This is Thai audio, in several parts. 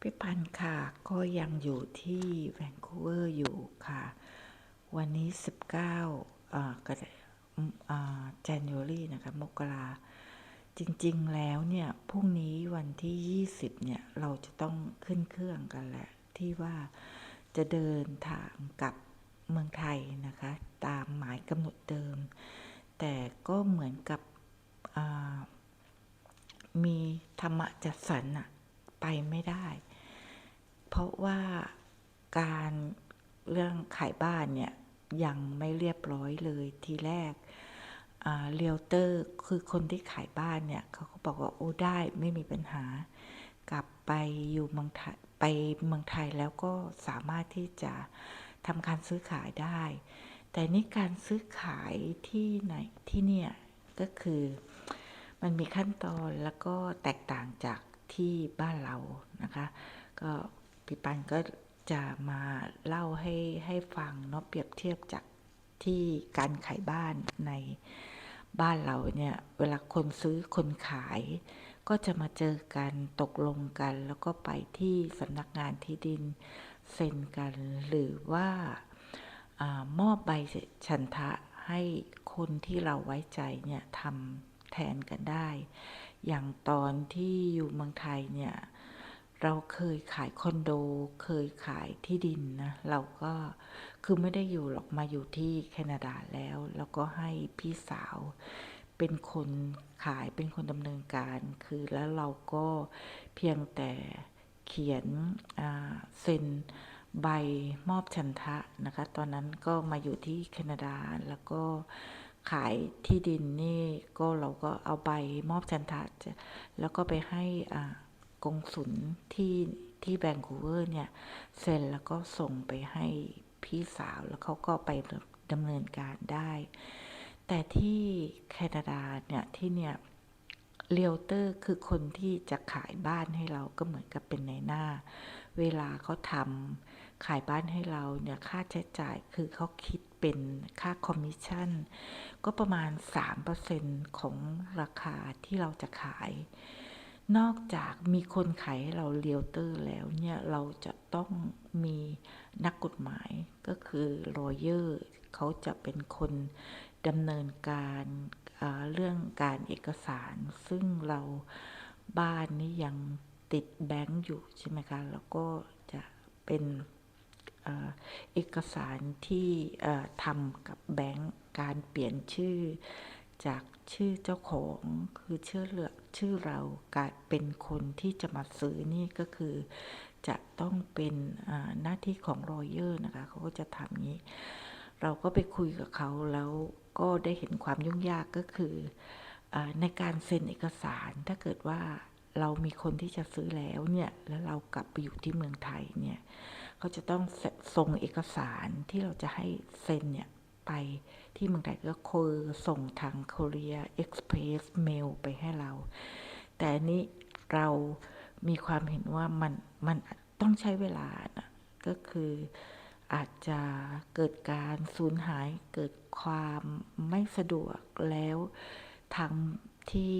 พี่พันธ์ค่ะ ก็ยังอยู่ที่แวนคูเวอร์อยู่ค่ะ วันนี้ 19อ่ากระอ่า January นะคะ มกราจริง ๆ แล้วเนี่ย พรุ่งนี้วันที่ 20 เนี่ย เราจะต้องขึ้นเครื่องกันแหละ ที่ว่าจะเดินทางกลับเมืองไทยนะคะ ตามหมายกำหนดเดิม แต่ก็เหมือนกับมีธรรมะจัดสรรอะไปไม่ได้ เพราะว่าการเรื่องขายบ้านเนี่ยยังไม่เรียบร้อยเลยทีแรกเรียลเตอร์คือคนที่ขายบ้านเนี่ยเขาก็บอกว่าโอ้ได้ไม่มีปัญหา กลับไปอยู่เมืองไทยไปเมืองไทยแล้วก็สามารถที่จะทำการซื้อขายได้ แต่นี่การซื้อขายที่ไหนที่เนี่ยก็คือมันมีขั้นตอนแล้วก็แตกต่างจากที่บ้านเรานะคะ ก็ พี่ปันก็จะมาเล่าให้ให้ฟังเนาะเปรียบเทียบจากที่การขายบ้านในบ้านเราเนี่ย เวลาคนซื้อคนขาย ก็จะมาเจอกันตกลงกัน แล้วก็ไปที่สำนักงานที่ดินเซ็นกัน หรือว่าอมอบใบฉันทะให้คนที่เราไว้ใจเนี่ยทำแทนกันได้ อย่างตอนที่อยู่เมืองไทยเนี่ย เราเคยขายคอนโด เคยขายที่ดินนะ เราก็คือไม่ได้อยู่หรอกมาอยู่ที่แคนาดาแล้ว แล้วก็ให้พี่สาวเป็นคนขายเป็นคนดำเนินการ คือแล้วเราก็เพียงแต่เขียนเซ็นใบมอบชันทะนะคะ ตอนนั้นก็มาอยู่ที่แคนาดาแล้วก็ขายที่ดินนี่ก็เราก็เอาใบมอบชันทะแล้วก็ไปให้อ่า กงสุลที่ที่แบงคูเวอร์เนี่ย เซ็นแล้วก็ส่งไปให้พี่สาวแล้วเขาก็ไปดำเนินการได้ แต่ที่แคนาดาเนี่ย ที่เนี่ยเรียลเตอร์คือคนที่จะขายบ้านให้เราก็เหมือนกับเป็นในหน้า เวลาเขาทำขายบ้านให้เราเนี่ยค่าใช้จ่ายคือเขาคิดเป็นค่าคอมมิชชั่น ก็ประมาณ 3%ของราคาที่เราจะขาย นอกจากมีคนขายเราเลียวเตอร์แล้วเนี่ย เราจะต้องมีนักกฎหมายก็คือรอเยอร์เขาจะเป็นคนดำเนินการเรื่องการเอกสาร ซึ่งเราบ้านนี้ยังติดแบงก์อยู่ใช่ไหมคะ แล้วก็จะเป็นเอกสารที่ทำกับแบงก์การเปลี่ยนชื่อ จากชื่อเจ้าของคือชื่อเลือกชื่อเรากลายเป็นคนที่จะมาซื้อนี่ก็คือ จะต้องเป็นหน้าที่ของรอยเยอร์นะคะเขาก็จะทำนี้ เราก็ไปคุยกับเขาแล้วก็ได้เห็นความยุ่งยากก็คืออในการเซ็นเอกสารถ้าเกิดว่าเรามีคนที่จะซื้อแล้วเนี่ยแล้วเรากลับไปอยู่ที่เมืองไทยเนี่ยเขาจะต้องส่งเอกสารที่เราจะให้เซ็นเนี่ย ไปที่เมืองไทยก็คือส่งทาง Korea Express Mail ไปให้เรา แต่นี้เรามีความเห็นว่ามันมันต้องใช้เวลานะก็คืออาจจะเกิดการสูญหายเกิดความไม่สะดวกแล้วทางที่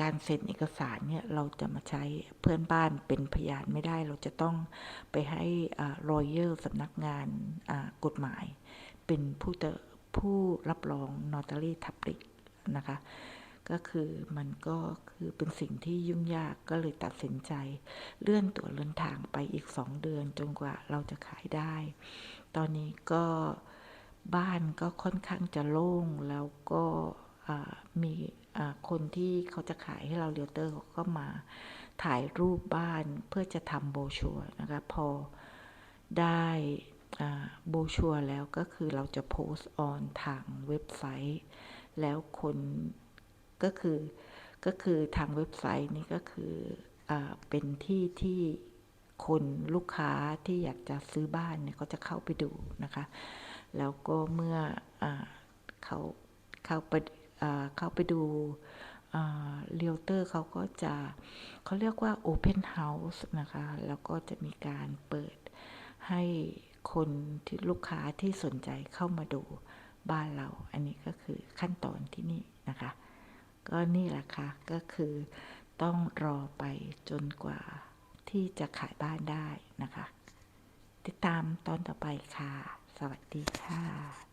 การเซ็นเอกสารเนี่ยเราจะมาใช้เพื่อนบ้านเป็นพยานไม่ได้ เราจะต้องไปให้รอยัลสำนักงานกฎหมาย เป็นผู้ผู้รับรองนอตารีทับลิกนะคะก็คือมันก็คือเป็นสิ่งที่ยุ่งยากก็เลยตัดสินใจ เลื่อนตัวเดินทางไปอีกสองเดือนจนกว่าเราจะขายได้ ตอนนี้ก็บ้านก็ค่อนข้างจะโล่งแล้วก็ มีคนที่เขาจะขายให้เราเรียลเตอร์เขาก็มาถ่ายรูปบ้านเพื่อจะทำโบชัวนะคะพอได้โบชัวแล้วก็คือเราจะโพสต์ออนทางเว็บไซต์ แล้วคนก็คือก็คือทางเว็บไซต์นี้ก็คืออเป็นที่ที่คนลูกค้าที่อยากจะซื้อบ้านเนี่ยก็จะเข้าไปดูนะคะ แล้วก็เมื่ออเขาเข้าไป เข้าไปดูเรียลเตอร์เขาก็จะเขาเรียกว่า Open House นะคะ แล้วก็จะมีการเปิดให้คนที่ลูกค้าที่สนใจเข้ามาดูบ้านเรา อันนี้ก็คือขั้นตอนที่นี่นะคะ ก็นี่แหละค่ะ ก็คือต้องรอไปจนกว่าที่จะขายบ้านได้นะคะ ติดตามตอนต่อไปค่ะ สวัสดีค่ะ